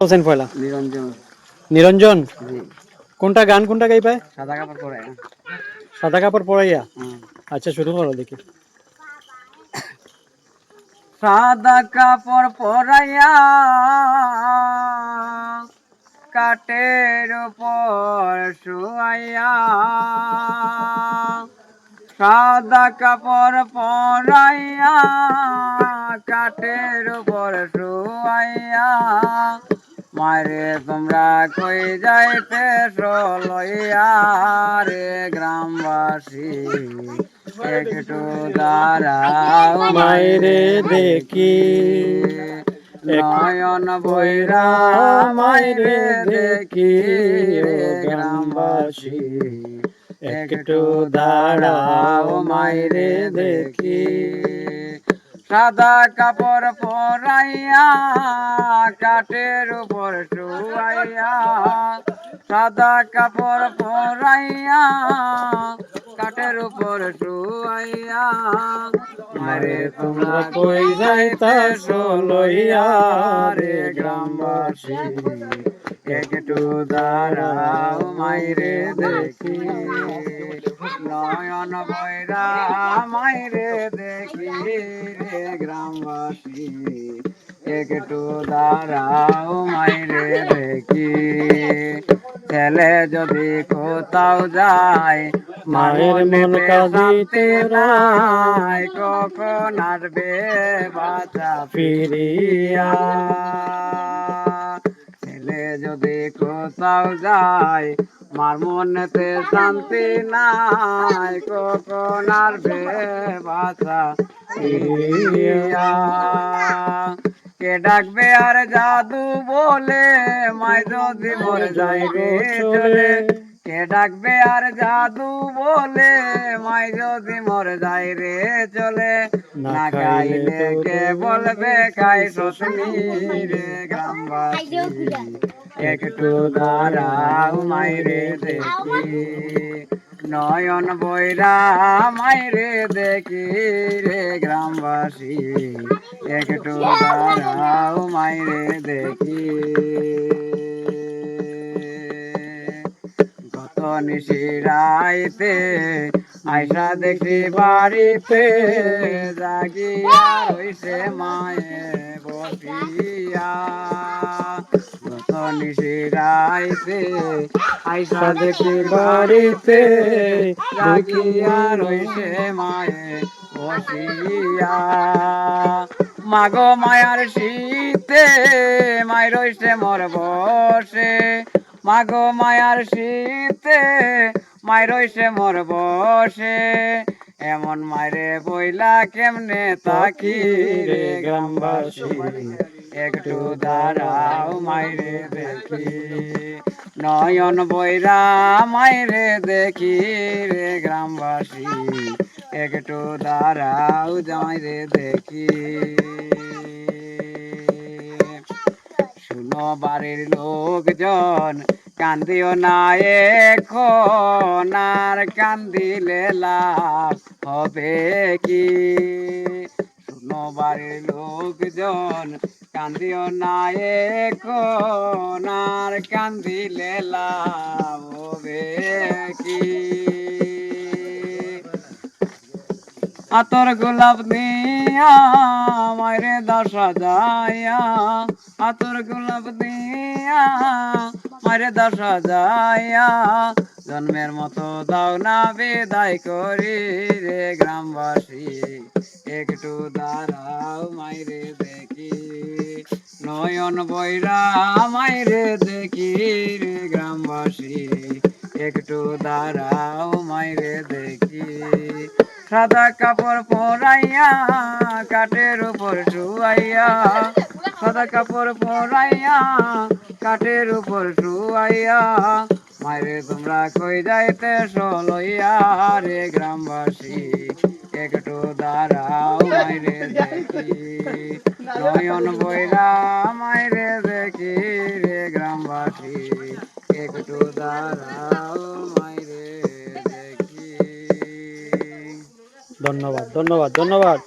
হোসেন পয়লা নিরঞ্জন। নিরঞ্জন? কোনটা গান কোনটা গাই পায়? সাদা কাপড় পরে। সাদা কাপড় পরাইয়া? আচ্ছা শুরু করো দেখি। সাদা কাপড় পরাইয়া কাটের উপর শুয়াইয়া সাদা কাপড় পরাইয়া কাটের উপর শুয়াইয়া মারে তোমরা কই যাইতে লইয়া রে গ্রামবাসী একটু দাঁড়াও মাইরে দেখি। নয়ন বৈরা মাইরে দেখি রে গ্রামবাসী একটু দাঁড়াও মাইরে দেখি। সাদা কাপড় পরাইয়া, কাঠের উপর শুয়াইয়া, সাদা কাপড় পরাইয়া, কাঠের উপর শুয়াইয়া, আরে তোমরা কই যাইতে লইয়া রে গ্রামবাসী একটু দাঁড়াও মাইরে দেখি। নয়ন বৈরা মাইরে দেখি রে গ্রামবাসী। একটু দাঁড়াও মাইরে দেখি। ছেলে যদি কোথাও যায় মায়ের মন কাঁদিতে নাই। কখন আসবে বাচ্চা ফিরিয়া। কোথাও যায় মার মনেতে শান্তি নাই আসবে বাচ্চা কে ডাকবে আর জাদু বলে মাই যদি মর যাই রে চলে। কে ডাকবে আর জাদু বলে মাই যদি মর যাই রে চলে। না গাইলে কে বলবে কাই সসনি রে গ্রামবাসী? একটু দাঁড়াও মাইরে দেখি। নয়ন বৈরা মাইরে দেখি রে গ্রামবাসী। একটু দাঁড়াও মাইরে দেখি। গত নিশিরাইতে আইসা দেখি বাড়িতে জাগিয়া রইছে মায়ে বসিয়া। নিশিরাইতে আইসা দেখি বাড়িতে জাগিয়া রইছে মায়ে বসিয়া। মাগো মায়ার শীতে মাই রইছে মোর বসে, মাগো মায়ার শীতে মাই রইছে মোর বসে। এমন মারে বইলা কেমনে তাকি রে গ্রামবাসী? একটু দাঁড়াও মাইরে দেখি। নয়ন বৈরা মাইরে দেখি রে গ্রামবাসী। একটু দাঁড়াও যাইরে দেখি। শুনো বাড়ির লোকজন কান্দিও না, এখন আর কান্দিলে লাভ হবে কি? শুনো বাড়ির লোকজন, কান্দিও না, এখন আর কান্দিলে লাভ হবে কি? আতর গোলাপ দিয়া মারে দশা যায়া আতর গোলাপ দিয়া মারে দশা যাইয়া জন্মের মতো দাও না বিদায় করি রে গ্রামবাসী। একটু দাঁড়াও মাইরে দেখি, নয়ন বৈরা মাইরে দেখি রে গ্রামবাসী। একটু দাঁড়াও মাইরে দেখি, সাদা কাপড় পরাইয়া, কাঠের উপর শুয়াইয়া সাদা কাপড় পরাইয়া, কাঠের উপর শুয়াইয়া মাইরে তোমরা কই যাইতে লইয়া রে গ্রামবাসী, একটু দাঁড়াও মাইরে দেখি। নয়ন বইরা মাইরে দেখি রে গ্রামবাসী, একটু দাঁড়াও মাইরে দেখি। ধন্যবাদ ধন্যবাদ ধন্যবাদ।